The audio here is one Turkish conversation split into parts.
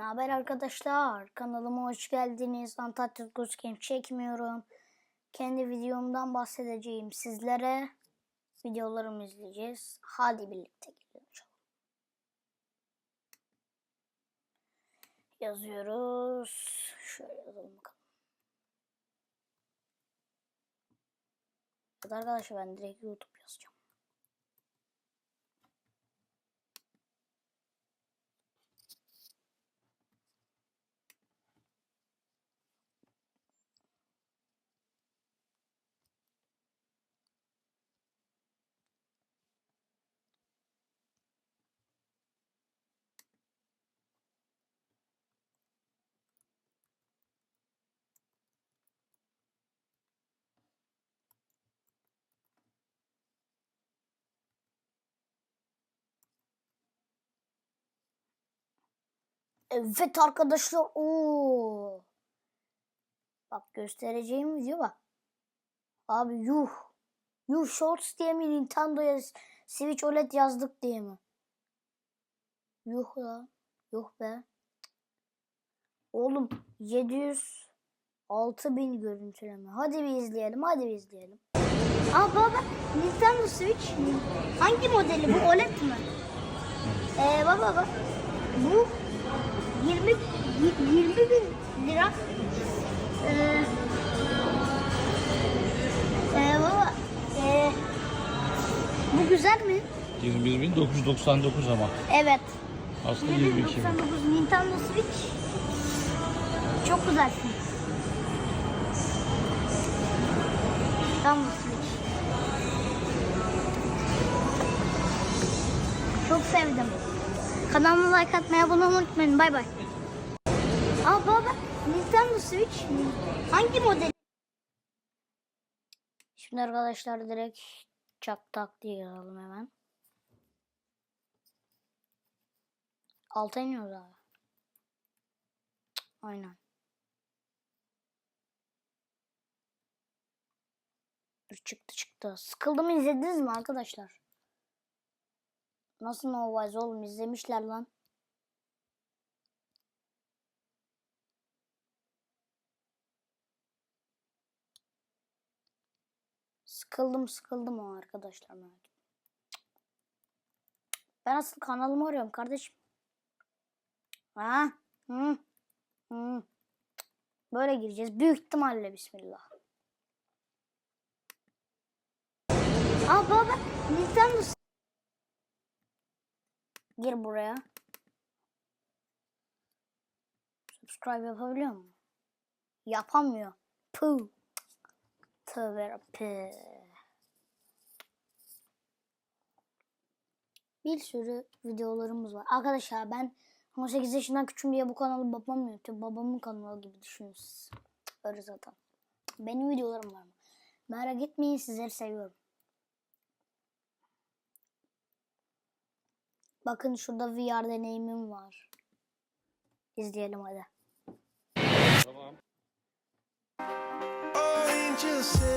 Ne haber arkadaşlar? Kanalıma hoş geldiniz. Antalya Ghost Game çekmiyorum. Kendi videomdan bahsedeceğim sizlere. Videolarımı izleyeceğiz. Hadi birlikte gidelim. Yazıyoruz. Şöyle yazalım bakalım. Evet Arkadaşlar ben direkt YouTube Evet arkadaşlar. Oo. Bak göstereceğim video bak. Abi yuh. Yuh Shorts diye mi Nintendo'ya Switch OLED yazdık diye mi? Yuh ya. Yuh be. Oğlum 700 6000 görüntüleme. Hadi bir izleyelim. Hadi bir izleyelim. Aa baba Nintendo Switch hangi modeli bu OLED mi? Ee baba bak bu 20 20 bin lira. Ee, ee, baba ee, bu güzel mi? 21.999 ama. Evet. Aslında 22 bin. 99 Nintendo Switch. Çok güzelsin. Nintendo Switch. Çok sevdim. Kanalıma like atmayı, abone olmayı unutmayın. Bay bay. Aa baba, Nintendo Switch hangi model? Şimdi arkadaşlar direkt çak tak diye yazalım hemen. Alta iniyoruz abi. Aynen. Çıktı çıktı. Sıkıldım izlediniz mi arkadaşlar? Nasıl No Wise oğlum izlemişler lan. Sıkıldım sıkıldım o arkadaşlar merak. Ben asıl kanalımı arıyorum kardeşim. Ha? Hı? Hı. Böyle gireceğiz. Büyük ihtimalle bismillah. Aa baba Nintendo Gir buraya. Subscribe yapabiliyor mu? Yapamıyor. Puh. Tövbe. Bir sürü videolarımız var. Arkadaşlar ben 18 yaşından küçüğüm diye bu kanalı babam yönetiyor. Babamın kanalı gibi düşünün siz. Öyle zaten. Benim videolarım var mı? Merak etmeyin sizleri seviyorum. Bakın şurada VR deneyimim var. İzleyelim hadi. Tamam.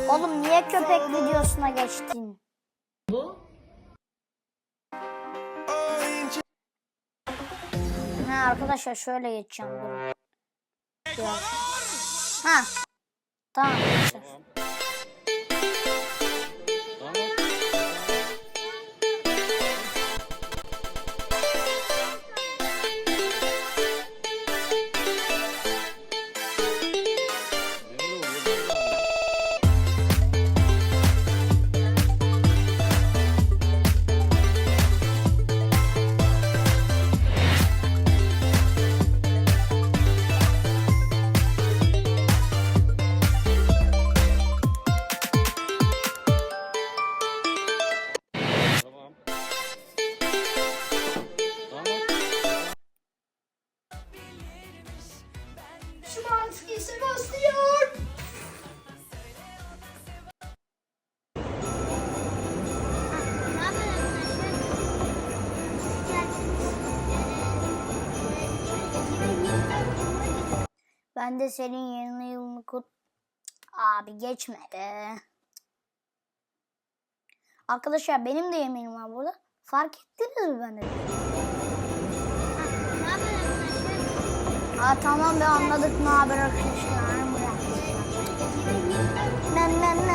Oğlum niye köpek videosuna geçtin? Ha arkadaşlar şöyle geçeceğim. Biraz. Ha. Tamam. Tamam. Ben de senin yeni yılını kut... Abi geçme be. Arkadaşlar benim de yemeğim var burada. Fark ettiniz mi haber arkadaşlar? Ha tamam be anladık ne haber arkadaşlar. Men men men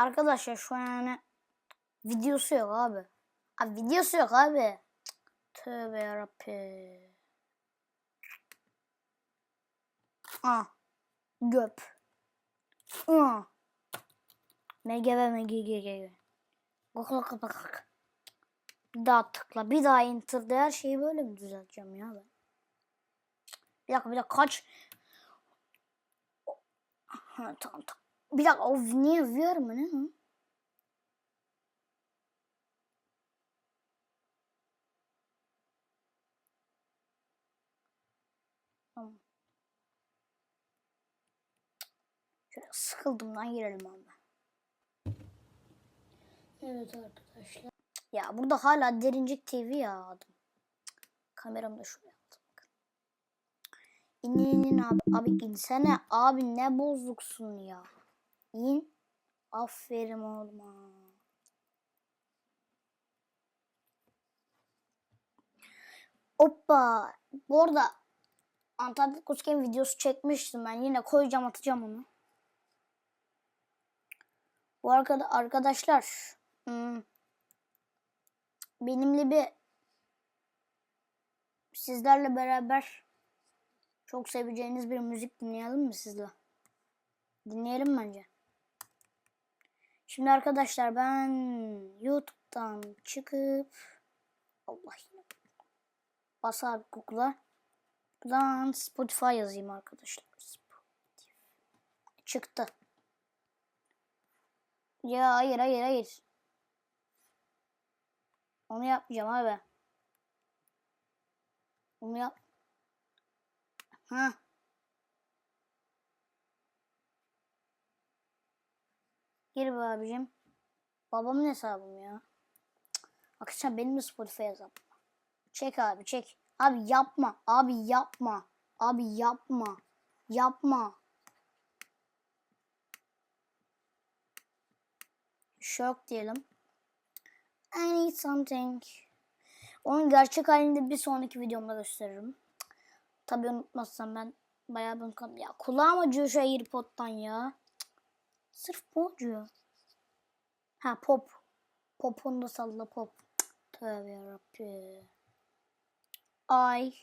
Arkadaşlar şu an yani videosu yok abi. Abi videosu yok abi. Tövbe yarabbi. Ah. Göp. Ah. MGV MGG. Bak bak bak bak. Bir daha tıkla. Bir daha enter'da her şeyi böyle mi düzelteceğim ya ben? Bir dakika bir dakika kaç. Ha, tamam tamam. Bir dakika o niye VR mı ne? Tamam. Şöyle sıkıldım lan girelim abi. Evet arkadaşlar. Ya burada hala Derincik TV ya adım. Kameramı da şuraya aldım. İn in in abi. Abi insene. Abi ne bozuksun ya. İn. Aferin oğluma. Hoppa. Bu arada Antarktik Kusken videosu çekmiştim ben. Yine koyacağım atacağım onu. Bu arkada arkadaşlar. hmm, benimle bir sizlerle beraber çok seveceğiniz bir müzik dinleyelim mi sizle? Dinleyelim bence. Şimdi arkadaşlar ben YouTube'dan çıkıp Allah yine bas abi Google'a. Buradan Spotify yazayım arkadaşlar. Spotify. Çıktı. Ya hayır hayır hayır. Onu yapmayacağım abi. Onu yap. Ha. Gir be abicim. Babamın hesabım ya. Arkadaşlar benim de Spotify hesabım. Çek abi çek. Abi yapma. Abi yapma. Abi yapma. Yapma. Şok diyelim. I need something. Onun gerçek halinde bir sonraki videomda gösteririm. Tabii unutmazsam ben bayağı unutmadım. Ya kulağım acıyor şu AirPod'dan ya. Sırf bu acıyor. Ha pop. Popunu da salla pop. Tövbe yarabbi. I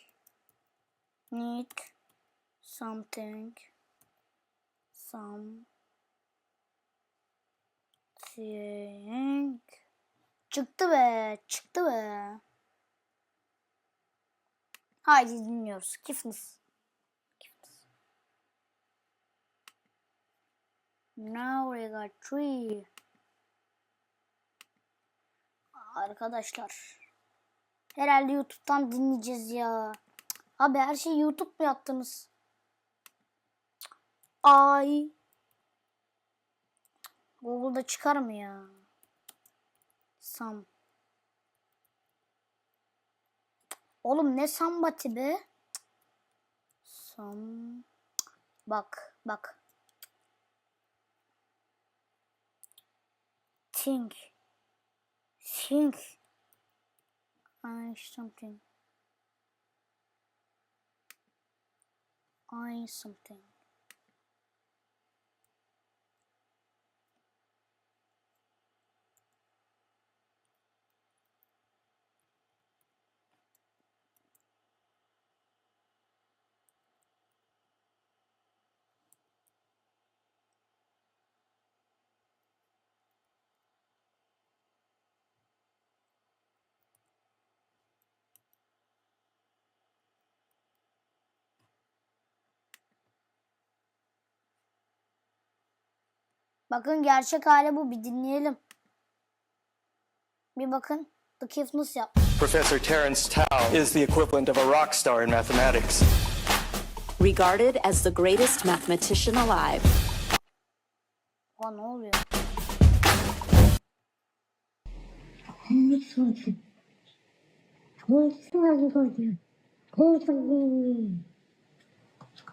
need something. Something. Çıktı be. Çıktı be. Haydi dinliyoruz. Kifnis. Now we got three. Arkadaşlar. Herhalde YouTube'dan dinleyeceğiz ya. Abi her şeyi YouTube mu yaptınız? Ay. Google'da çıkar mı ya? Sam. Oğlum ne sambati be? Sam. Bak bak. Think. Think. I something. I something. Bakın gerçek hali bu. Bir dinleyelim. Bir bakın. The Kif nasıl yapmış? Professor Terence Tao is the equivalent of a rock star in mathematics. Regarded as the greatest mathematician alive. Aa, ne oluyor? Nasıl oldu? Nasıl oldu? Nasıl oldu?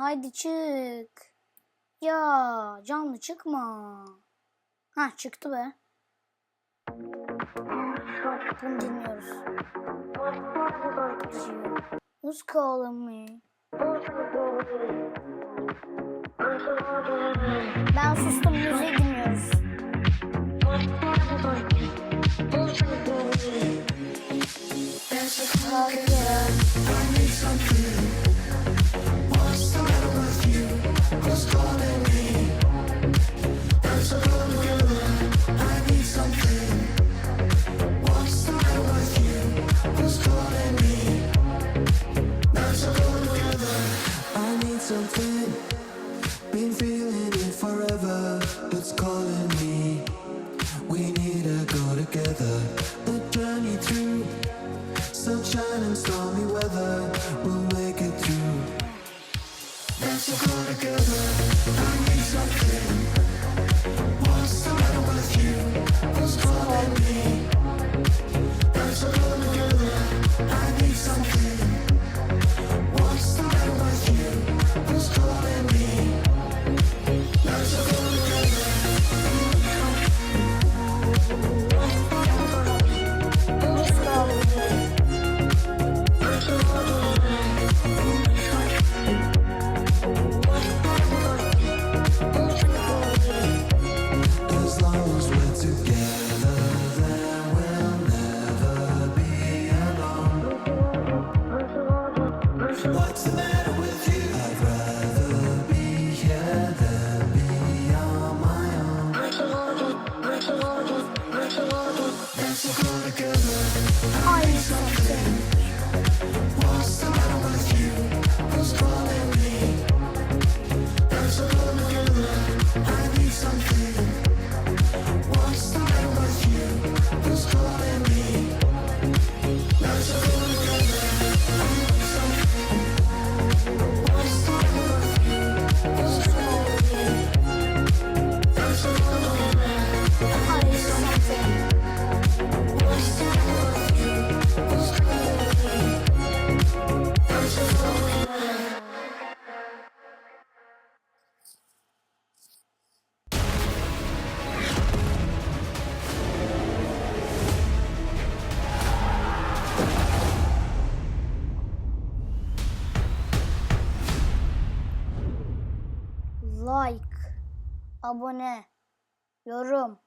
Haydi çık. Ya canlı çıkma. Ha çıktı be. Bunu dinliyoruz. Uz mı? Ben sustum müziği dinliyorum. something. abone, yorum,